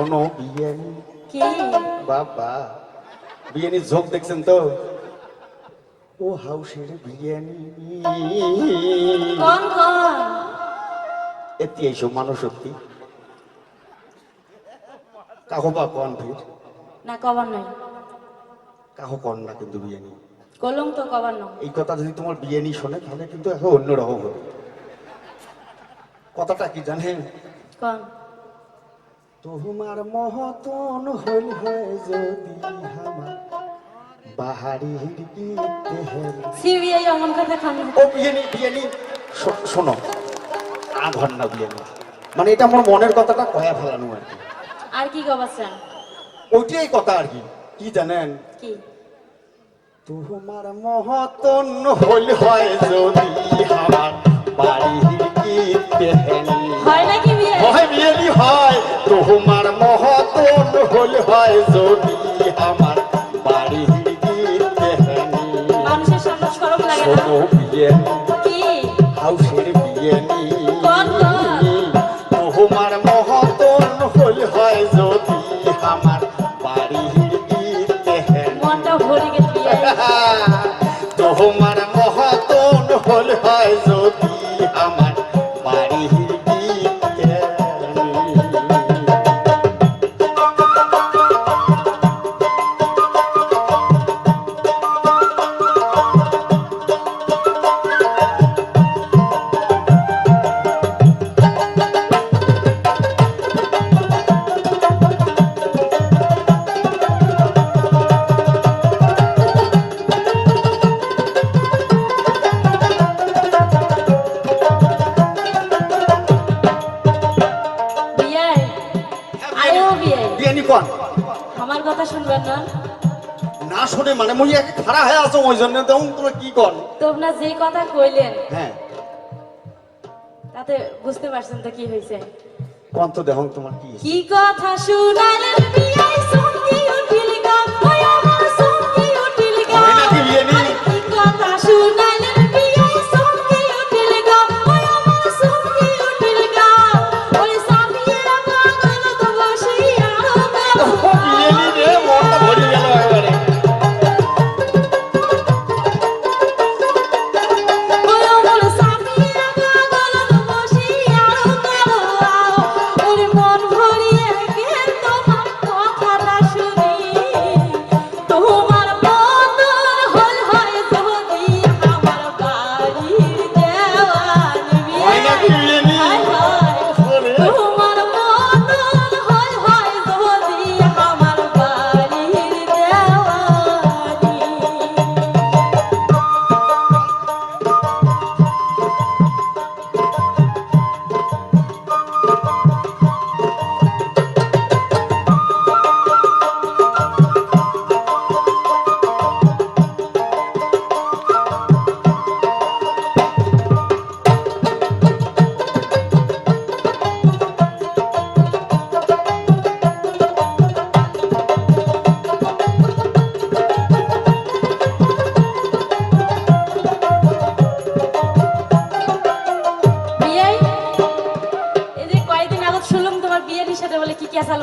শোনো বিরিয়ানি? কি? বাবা। বিরিয়ানির ঝোঁক দেখছেন তো? ও হাউসের বিরিয়ানি। কোন কোন এতি এইসব মানুষ সত্যি। কাহো বা কন ফির? না কবার নাই। কাহো কন না কিন্তু বিরিয়ানি। কলম তো কবার না এই কথা যদি তোমার বিরিয়ানি শোনে তাহলে কিন্তু এখন অন্যরকম হবে। কথাটা কি জানেন? কোন তোমার মহতন হল হয় যদি আমার বাহারির। সিবিআই অমন কথা খান ও বিরিয়ানি শো- শোনো আঘর না বিরিয়ানি মানে এটা আমার মনের কথাটা কয়া ফেলানো আর কি। আর কি কবাচ্ছেন ওইটাই কথা আর কি। কি জানেন? কি? তোমার মহতন হল হয় যদি আমার বাড়ির হেল। হয় নাকি যদি আমার না। ছোট বিয়েনি কি? হাউসের কোন? তোমার মহতন হল হয় যদি আমার বিয়ে। তোমার মহতন হল হয় যদি আমার কথা না শুনে মানে মুই এক খাড়া হয়ে আছো ওই জন্য তখন তোমরা কি কর তোমরা যে কথা কইলেন হ্যাঁ। তাতে বুঝতে পারছেন তো কি হয়েছে কন দেহং তোমার কি কি কথা শুনালেন বিয়াই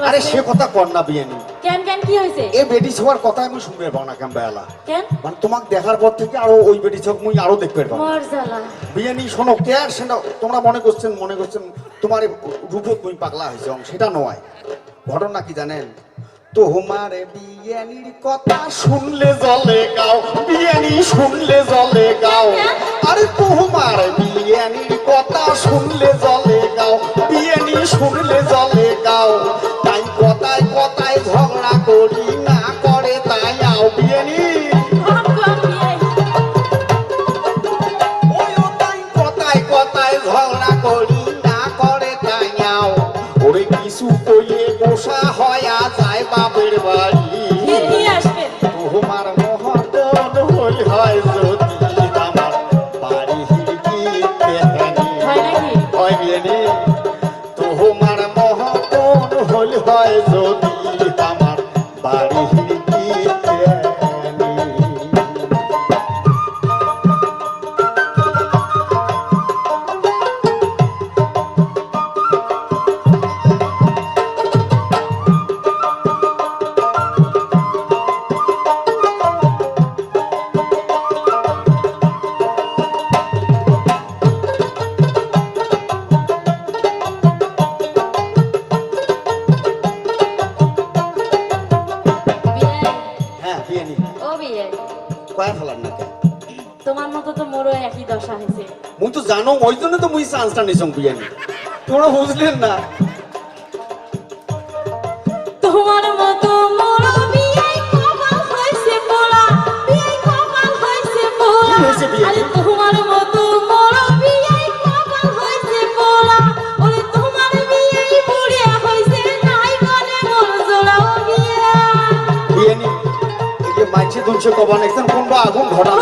আরে সে কথা কর না বিয়ানি। কেন কেন কি হয়েছে? এ বেটি ছোয়ার কথা আমি শুনবে পাবো না কেন বেলা। কেন? মানে তোমাকে দেখার পর থেকে আরও ওই বেটি ছোক মুই আরও দেখতে পাবো। মর জ্বালা। বিয়ানি শোনো কে আর সেটা তোমরা মনে করছেন মনে করছেন তোমার রূপত মুই পাগলা হয়েছে সেটা নয়। ঘটনা কি জানেন? তোমার বিয়ানির কথা শুনলে জলে গাও বিয়ানি শুনলে জলে গাও। আরে তোমার বিয়ানির কথা শুনলে জলে গাও বিয়ানি শুনলে জলে গাও। তাই কথায় কথায় ঝগড়া করি, না করে তাই বিয়ে ওই কথায় কথায় ঝগড়া করি, না করে তাই আও। ওরে কিছু কইয়ে বসা হয় যায় হলে হয় যদি দশা হয়েছে মুই তো জানো ওই জন্য তো মুই চান্সটা নিছং বিয়ানি তোমরা বুঝলেন না। তোমার মতো মোরও বিয়ে কপাল হয়েছে পোড়া বিয়ে কপাল হয়েছে পোড়া। কি হয়েছে বিয়ে? আরে তোমার মতো মোরও বিয়ে কপাল হয়েছে পোড়া। ওরে তোমার বিয়ে বুড়িয়া হয়েছে নাই গলে মোর জোড়াও বিয়ে। বিয়ানি এই যে মাইছে দুনছে কবান একদম কোনবা আগুন ঘটাল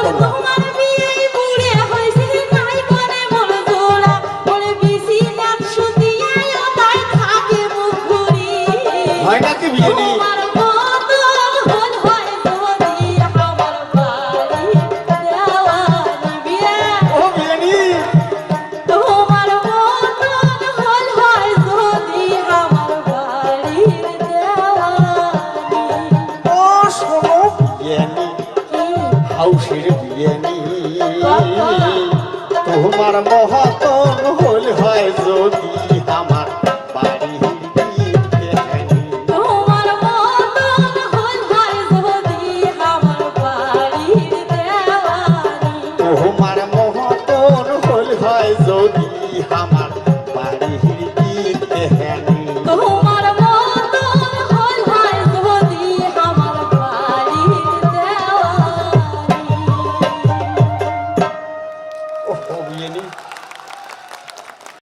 হাউসের বিরিয়ানি। তোমার মহাতন